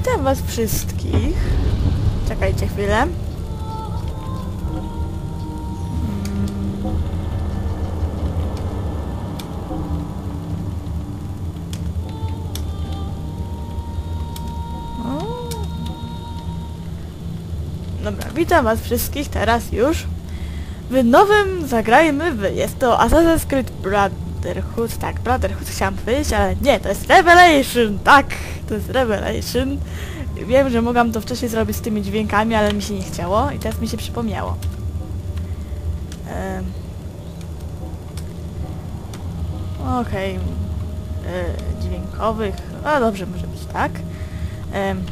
witam was wszystkich. Czekajcie chwilę. Mm. Dobra, witam was wszystkich teraz już. W nowym zagrajmy w... Jest to Assassin's Creed Brotherhood. Tak, Brotherhood chciałam powiedzieć, ale nie, to jest Revelation. Tak, to jest Revelation. Wiem, że mogłam to wcześniej zrobić z tymi dźwiękami, ale mi się nie chciało i teraz mi się przypomniało. Em. Okej. E, Dźwiękowych. A dobrze, może być tak. Em.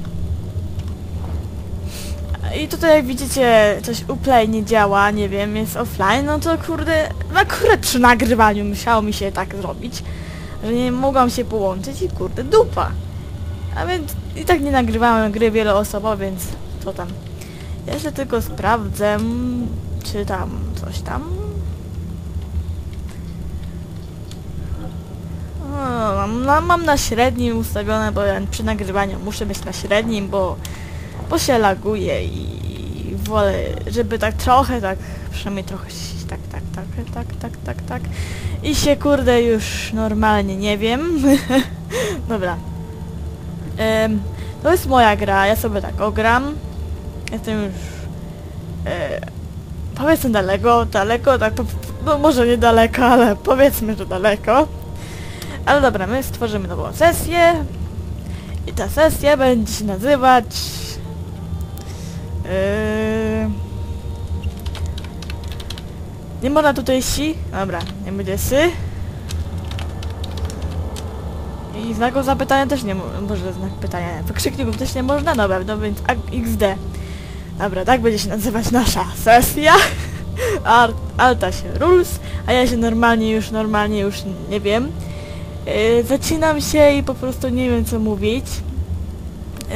I tutaj jak widzicie coś Uplay nie działa, nie wiem, jest offline, no to kurde, akurat przy nagrywaniu musiało mi się tak zrobić, że nie mogłam się połączyć i kurde dupa. A więc i tak nie nagrywałem gry wieloosobowej, więc to tam. Jeszcze tylko sprawdzę, czy tam coś tam. Mam, mam na średnim ustawione, bo ja przy nagrywaniu muszę być na średnim, bo, bo się laguje i wolę, żeby tak trochę, tak, przynajmniej trochę tak, tak, tak, tak, tak, tak, tak. I się kurde już normalnie nie wiem. Dobra. Em, to jest moja gra, ja sobie tak ogram. Jestem już... E, powiedzmy daleko, daleko, tak, no może nie daleko, ale powiedzmy, że daleko. Ale dobra, my stworzymy nową sesję. I ta sesja będzie się nazywać... E, nie można tutaj si. Dobra, nie będzie sy. I znaku zapytania też nie mo- może znak pytania. Wykrzykników też nie można? No więc a- XD. Dobra, tak będzie się nazywać nasza sesja. Ar- Alta się rules, a ja się normalnie już, normalnie już nie wiem. Yy, zacinam się i po prostu nie wiem co mówić. Yy,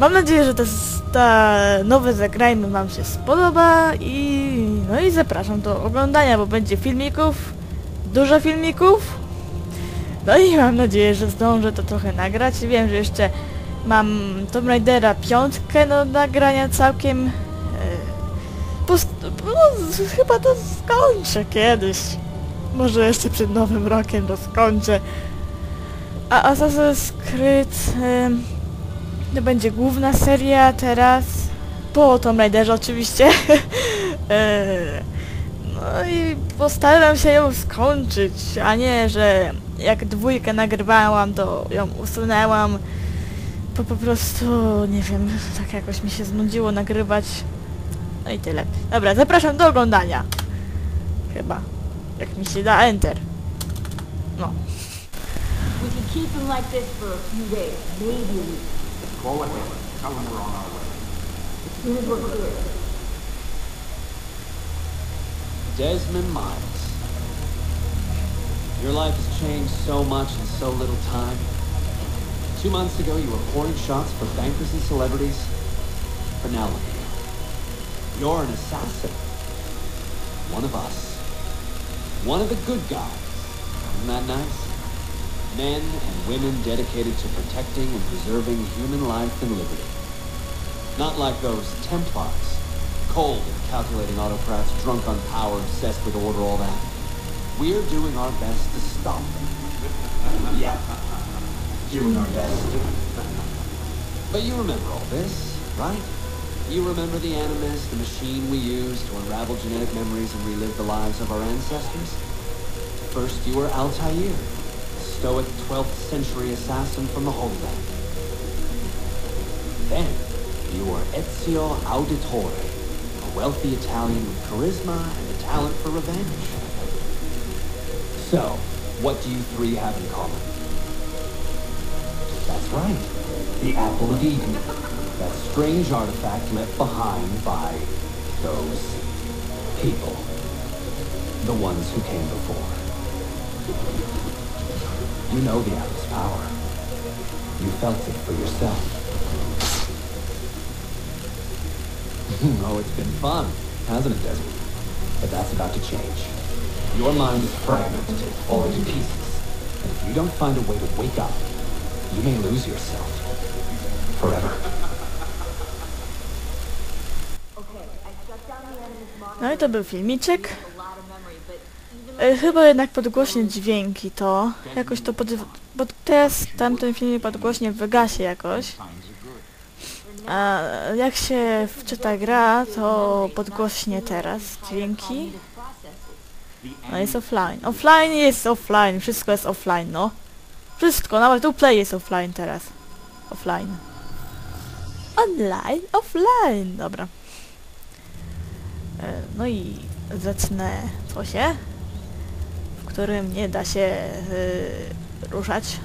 mam nadzieję, że ta, s- ta nowe zagrajmy wam się spodoba i no i zapraszam do oglądania, bo będzie filmików, dużo filmików. No i mam nadzieję, że zdążę to trochę nagrać. Wiem, że jeszcze mam Tomb Raidera piątkę do nagrania całkiem. Post no, chyba to skończę kiedyś. Może jeszcze przed nowym rokiem to skończę. A Assassin's Creed em, to będzie główna seria teraz. Po Tomb Raiderze oczywiście. E, no i postaram się ją skończyć, a nie, że jak dwójkę nagrywałam, to ją usunęłam. Po, po prostu, nie wiem, tak jakoś mi się znudziło nagrywać. No i tyle. Dobra, zapraszam do oglądania. Chyba. Jak mi się da Enter. No. We can keep him like this for a few days, maybe a week. Go ahead. Tell them we're on our way. As soon as we're clear. Desmond Miles. Your life has changed so much in so little time. Two months ago, you were pouring shots for bankers and celebrities. But now look at you. You're an assassin. One of us. One of the good guys. Isn't that nice? Men and women dedicated to protecting and preserving human life and liberty. Not like those Templars. Cold and calculating autocrats, drunk on power, obsessed with order, all that. We're doing our best to stop them. yeah. Doing our best. But you remember all this, right? You remember the Animus, the machine we used to unravel genetic memories and relive the lives of our ancestors? First, you were Altair, stoic 12th century assassin from the Holy Land. Then, you are Ezio Auditore, a wealthy Italian with charisma and a talent for revenge. So, what do you three have in common? That's right, the Apple of Eden. That strange artifact left behind by those people. The ones who came before. You know the apple's power. You felt it for yourself. oh, it's been fun, hasn't it, Desmond? But that's about to change. Your mind is fragmented, falling to pieces. And if you don't find a way to wake up, you may lose yourself forever. No i to był filmiczek. Chyba jednak podgłośnie dźwięki to. Jakoś to pod... Bo teraz tamten film podgłośnie wygasie jakoś. A jak się wczyta gra, to podgłośnie teraz dźwięki. No jest offline. Offline jest offline. Wszystko jest offline, no. Wszystko, nawet tu play jest offline teraz. Offline. Online, offline. Dobra. E, No i zacznę coś, w którym nie da się y, ruszać.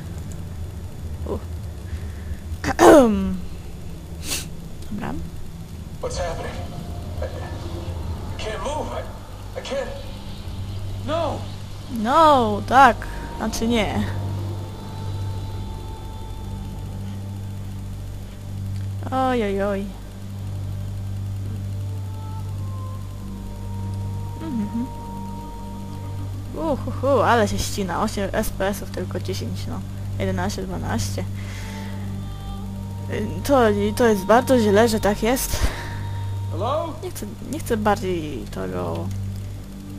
U. Dobra. What's happening? I, I can't move. I, I can't. No! No, tak. Znaczy nie. Oj, oj, oj. Mhm. Uhuhu, ale się ścina. 8 SPS-ów, tylko 10, no. 11, 12. Y, To, to jest bardzo źle, że tak jest. Hello? Nie chcę, nie chcę bardziej tego...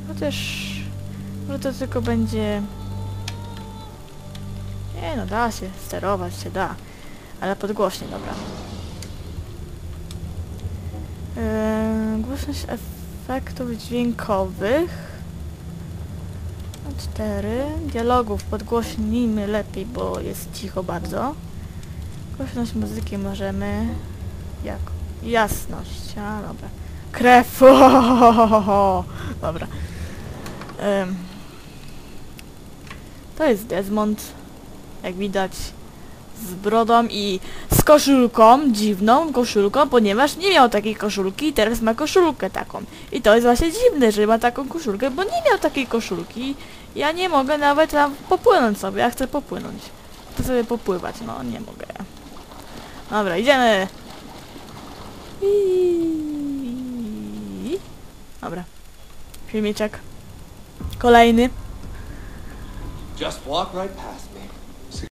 Chociaż... Może to tylko będzie... Nie no, da się sterować, się da. Ale podgłośnie, dobra. Eee, głośność efektów dźwiękowych. Na cztery. Dialogów podgłośnijmy lepiej, bo jest cicho bardzo. Głośność muzyki możemy... Jak? Jasność, a dobra. Krew, ohohoho. Dobra. Em, to jest Desmond, jak widać, z brodą i z koszulką, dziwną koszulką, ponieważ nie miał takiej koszulki i teraz ma koszulkę taką. I to jest właśnie dziwne, że ma taką koszulkę, bo nie miał takiej koszulki. Ja nie mogę nawet tam popłynąć sobie, ja chcę popłynąć. Chcę sobie popływać, no nie mogę. Dobra, idziemy. I... Dobra. Filmiczek. Kolejny. Just walk right past me.